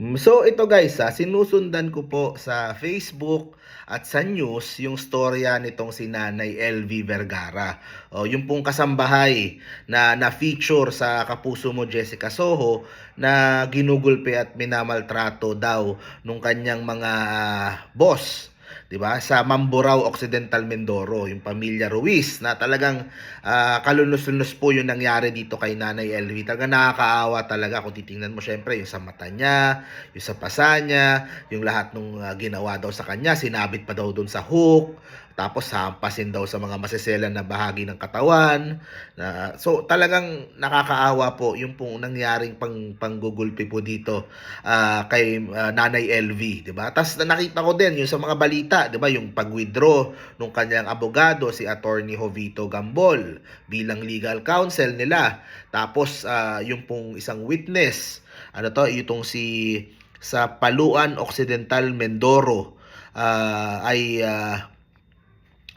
Mm, So ito guys, ha, sinusundan ko po sa Facebook at sa news yung storya nitong si Nanay LV Vergara. O, yung pong kasambahay na na-feature sa Kapuso mo Jessica Soho na ginugulpe at minamaltrato daw nung kanyang mga ah, boss 'di ba? Sa Mamburao Occidental Mindoro, yung pamilya Ruiz na talagang ah, kalunos-lunos po yung nangyari dito kay Nanay LV. Talagang nakakaawa talaga kung titingnan mo syempre yung sa mata niya, yung sa pasa niya, yung lahat nung ah, ginawa daw sa kanya, sinabit pa daw doon sa hook, tapos hampasin daw sa mga masiselan na bahagi ng katawan. Na, so talagang nakakaawa po yung pong nangyaring pang panggugulpi po dito ah, kay ah, Nanay LV, 'di ba? Tapos nakita ko din yung sa mga balita, 'di ba, yung pag-withdraw nung kanyang abogado si Attorney Jovito Gambol bilang legal counsel nila. Tapos ah, yung pong isang witness, ano to, itong si sa Paluan Occidental Mindoro ah, ay ah,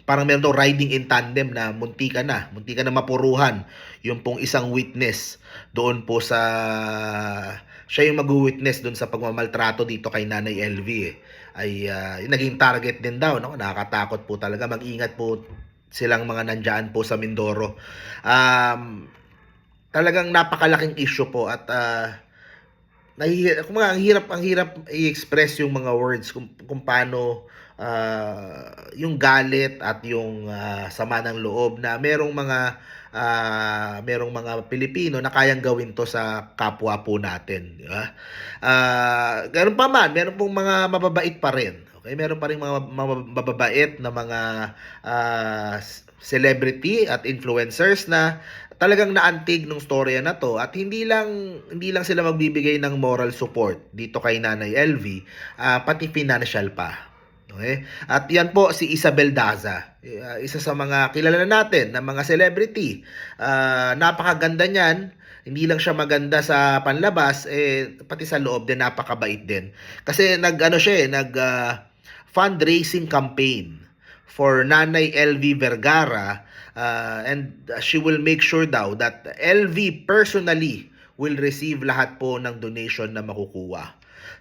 parang meron daw riding in tandem na munti ka na, munti ka na mapuruhan yung pong isang witness doon po sa siya yung mag-witness doon sa pagmamaltrato dito kay Nanay LV eh. Ay yung naging target din daw no? Nakakatakot po talaga. Mag-ingat po silang mga nandiyan po sa Mindoro. Um, talagang napakalaking issue po at ah, nahihirap, kung ang hirap ang hirap i-express yung mga words kung, kung paano ah, yung galit at yung ah, sama ng loob na merong mga ah, merong mga Pilipino na kayang gawin to sa kapwa po natin, di ba? Ah, ganun pa man, meron pong mga mababait pa rin. Okay, meron pa rin mga mababait na mga ah, celebrity at influencers na talagang naantig ng storya na to at hindi lang hindi lang sila magbibigay ng moral support dito kay Nanay LV ah, pati financial pa okay? At yan po si Isabel Daza. Ah, isa sa mga kilala natin na mga celebrity. Ah, napakaganda niyan. Hindi lang siya maganda sa panlabas eh pati sa loob din napakabait din. Kasi nag ano siya eh nag ah, fundraising campaign for Nanay LV Vergara uh, and she will make sure daw that LV personally will receive lahat po ng donation na makukuha.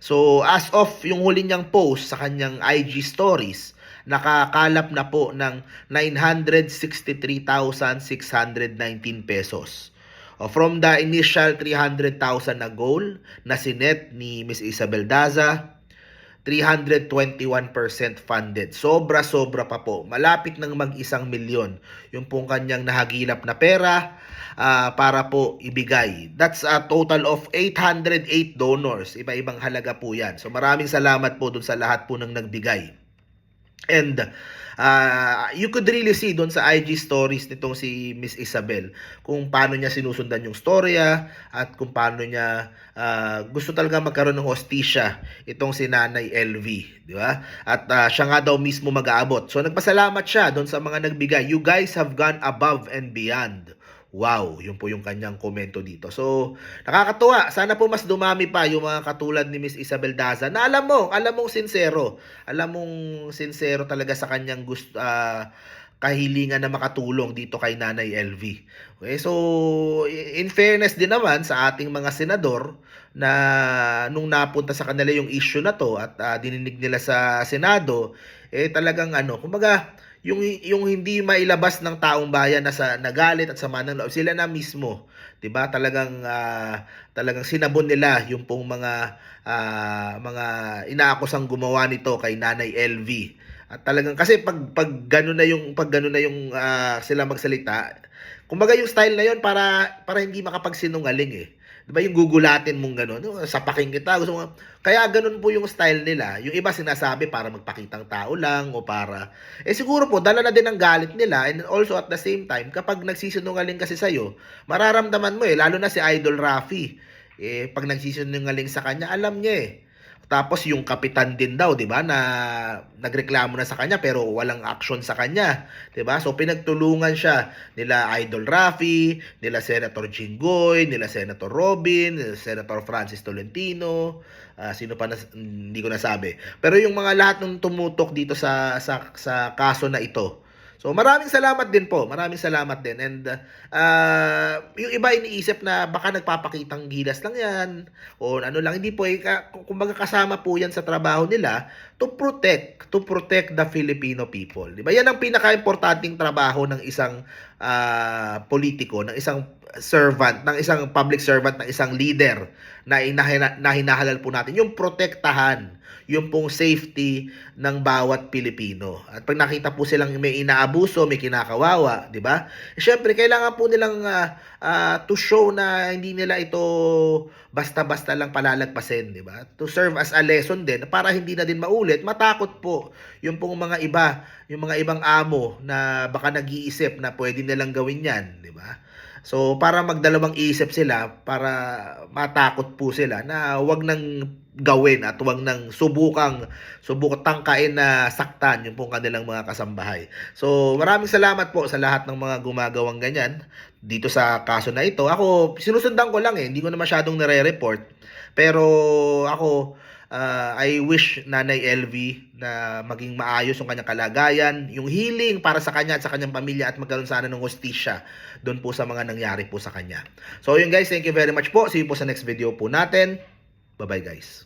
So as of yung huli niyang post sa kanyang IG stories, nakakalap na po ng 963,619 pesos. O, from the initial 300,000 na goal na sinet ni Miss Isabel Daza, 321% funded. Sobra-sobra pa po. Malapit ng mag-isang milyon yung pong kanyang nahagilap na pera ah, para po ibigay. That's a total of 808 donors. Iba-ibang halaga po yan. So maraming salamat po dun sa lahat po ng nagbigay. And uh, you could really see doon sa IG stories nitong si Miss Isabel kung paano niya sinusundan yung storya at kung paano niya ah, gusto talaga magkaroon ng hostisya itong si Nanay LV, di ba? At ah, siya nga daw mismo mag-aabot. So nagpasalamat siya doon sa mga nagbigay. You guys have gone above and beyond. Wow, yun po yung kanyang komento dito. So, nakakatuwa. Sana po mas dumami pa yung mga katulad ni Miss Isabel Daza na alam mo, alam mong sincero. Alam mong sincero talaga sa kanyang gusto, ah, kahilingan na makatulong dito kay Nanay LV. Okay, so in fairness din naman sa ating mga senador na nung napunta sa kanila yung issue na to at ah, dininig nila sa Senado, eh talagang ano, kumbaga yung yung hindi mailabas ng taong bayan na sa nagalit at sama ng loob sila na mismo 'di ba? Talagang ah, talagang sinabon nila yung pong mga ah, mga inaakusang gumawa nito kay Nanay LV at talagang kasi pag pag gano'n na yung pag gano'n na yung ah, sila magsalita kumbaga yung style na yon para para hindi makapagsinungaling eh 'di ba yung gugulatin mong gano'n no, sapakin kita gusto mo kaya ganun po yung style nila. Yung iba sinasabi para magpakitang tao lang o para... Eh siguro po, dala na din ang galit nila and also at the same time, kapag nagsisinungaling kasi sa'yo, mararamdaman mo eh, lalo na si Idol Rafi. Eh, pag nagsisinungaling sa kanya, alam niya eh. Tapos yung kapitan din daw, 'di ba, na nagreklamo na sa kanya pero walang action sa kanya, 'di ba? So pinagtulungan siya nila Idol Rafi, nila Senator Jinggoy, nila Senator Robin, nila Senator Francis Tolentino, ah, sino pa na, hindi ko nasabi. Pero yung mga lahat ng tumutok dito sa sa sa kaso na ito. So maraming salamat din po. Maraming salamat din. And uh, yung iba iniisip na baka nagpapakitang gilas lang yan o ano lang. Hindi po. Eh, kumbaga kasama po yan sa trabaho nila to protect, to protect the Filipino people. Di ba? Yan ang pinaka-importanting trabaho ng isang ah, politiko, ng isang servant, ng isang public servant, ng isang leader na, inahina, na hinahalal po natin. Yung protektahan yung pong safety ng bawat Pilipino. At pag nakita po silang may inaabuso, may kinakawawa, di ba? Siyempre, kailangan po nilang ah, ah, to show na hindi nila ito basta-basta lang palalagpasin, di ba? To serve as a lesson din para hindi na din maulit, matakot po yung pong mga iba, yung mga ibang amo na baka nag-iisip na pwede nilang gawin yan, di ba? So, para magdalawang isip sila, para matakot po sila na wag nang gawin at wag nang subukang subukang tangkain na saktan yung pong kanilang mga kasambahay. So, maraming salamat po sa lahat ng mga gumagawang ganyan dito sa kaso na ito. Ako, sinusundan ko lang eh, hindi ko na masyadong nire-report. Pero ako, ah, I wish Nanay LV na maging maayos yung kanyang kalagayan, yung healing para sa kanya at sa kanyang pamilya at magkaroon sana ng hostisya doon po sa mga nangyari po sa kanya. So yun guys, thank you very much po. See you po sa next video po natin. Bye-bye guys.